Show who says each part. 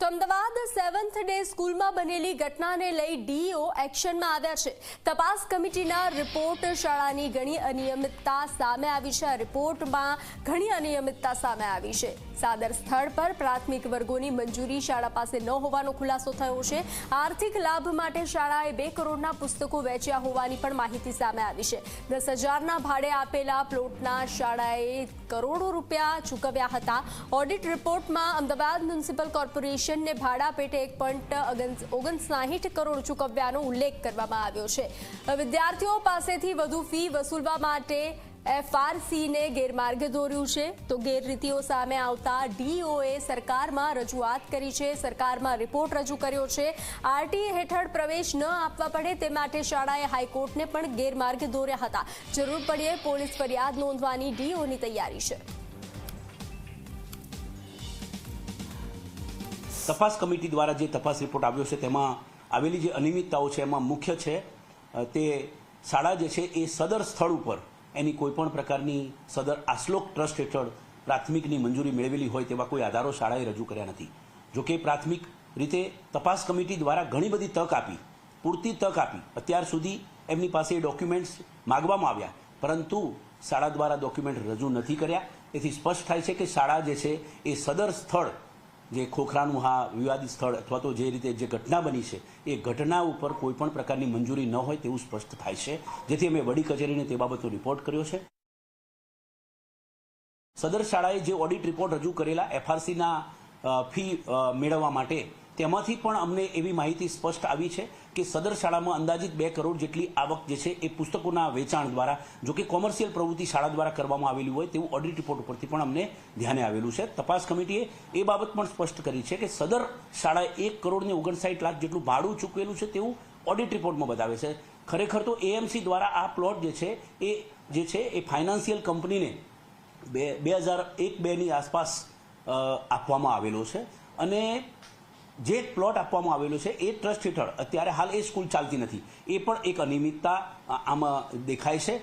Speaker 1: તો Ahmedabad seventh day સ્કૂલમાં બનેલી ઘટનાને લઈ ડીઓ એક્શનમાં આવ્યા છે. તપાસ કમિટીના રિપોર્ટ શાળાની ઘણી અનિયમિતતા સામે આવી છે. રિપોર્ટમાં ઘણી અનિયમિતતા સામે આવી છે. સાદર સ્થળ પર પ્રાથમિક વર્ગોની મંજૂરી શાળા પાસે ન હોવાનો ખુલાસો થયો છે. આર્થિક લાભ માટે શાળાએ બે કરોડના પુસ્તકો વેચ્યા હોવાની પણ માહિતી સામે આવી છે. દસ હજારના ભાડે આપેલા પ્લોટના શાળાએ કરોડો રૂપિયા ચૂકવ્યા હતા. ઓડિટ રિપોર્ટમાં અમદાવાદ મ્યુનિસિપલ કોર્પોરેશનને ભાડા પેટે એક પોઈન્ટ ઓગણસાહીઠ કરોડ ચૂકવ્યાનો ઉલ્લેખ કરવામાં આવ્યો છે. વિદ્યાર્થીઓ પાસેથી વધુ ફી વસૂલવા માટે એફઆરસીને ગેરમાર્ગે દોર્યું છે. તો ગેરરીતિઓ સામે આવતા ડીઓએ સરકારમાં રજૂઆત કરી છે. સરકારમાં રિપોર્ટ રજૂ કર્યો છે. આરટીએ હેઠળ પ્રવેશ ન આપવા પડે તે માટે શાળાએ હાઈકોર્ટને પણ ગેરમાર્ગે દોર્યા હતા. જરૂર પડ્યે પોલીસ ફરિયાદ નોંધવાની ડીઓની તૈયારી છે.
Speaker 2: તપાસ કમિટી દ્વારા જે તપાસ રિપોર્ટ આવ્યો છે, તેમાં આવેલી જે અનિયમિતતાઓ છે, એમાં મુખ્ય છે તે શાળા જે છે, એ સદર સ્થળ ઉપર એની કોઈપણ પ્રકારની સદર આશ્લોક ટ્રસ્ટ હેઠળ પ્રાથમિકની મંજૂરી મેળવેલી હોય તેવા કોઈ આધારો શાળાએ રજૂ કર્યા નથી. જોકે પ્રાથમિક રીતે તપાસ કમિટી દ્વારા ઘણી બધી તક આપી, પૂરતી તક આપી. અત્યાર સુધી એમની પાસે ડોક્યુમેન્ટ્સ માગવામાં આવ્યા, પરંતુ શાળા દ્વારા ડોક્યુમેન્ટ રજૂ નથી કર્યા. તેથી સ્પષ્ટ થાય છે કે શાળા જે છે, એ સદર સ્થળ જે ખોખરાનું હા વિવાદિત સ્થળ અથવા તો જે રીતે જે ઘટના બની છે, એ ઘટના ઉપર કોઈપણ પ્રકારની મંજૂરી ન હોય તેવું સ્પષ્ટ થાય છે. જેથી અમે વડી કચેરીને તે બાબતનો રિપોર્ટ કર્યો છે. સદર શાળાએ જે ઓડિટ રિપોર્ટ રજૂ કરેલા એફઆરસીના ફી મેળવવા માટે તેમાંથી પણ અમને એવી માહિતી સ્પષ્ટ આવી છે કે સદર શાળામાં અંદાજિત બે કરોડ જેટલી આવક જે છે એ પુસ્તકોના વેચાણ દ્વારા, જો કે કોમર્શિયલ પ્રવૃત્તિ શાળા દ્વારા કરવામાં આવેલી હોય તેવું ઓડિટ રિપોર્ટ ઉપરથી પણ અમને ધ્યાને આવેલું છે. તપાસ કમિટીએ એ બાબત પણ સ્પષ્ટ કરી છે કે સદર શાળાએ એક કરોડ ને ઓગણસાઠ લાખ જેટલું ભાડું ચૂકવેલું છે તેવું ઓડિટ રિપોર્ટમાં બતાવે છે. ખરેખર તો એએમસી દ્વારા આ પ્લોટ જે છે એ, જે છે એ ફાઇનાન્શિયલ કંપનીને બે બે હજાર એક બેની આસપાસ આપવામાં આવેલો છે. અને જે પ્લોટ આપવામાં આવેલો છે, એ ટ્રસ્ટ હેઠળ અત્યારે હાલ એ સ્કૂલ ચાલતી નથી. એ પણ એક અનિયમિતતા આમાં દેખાય છે.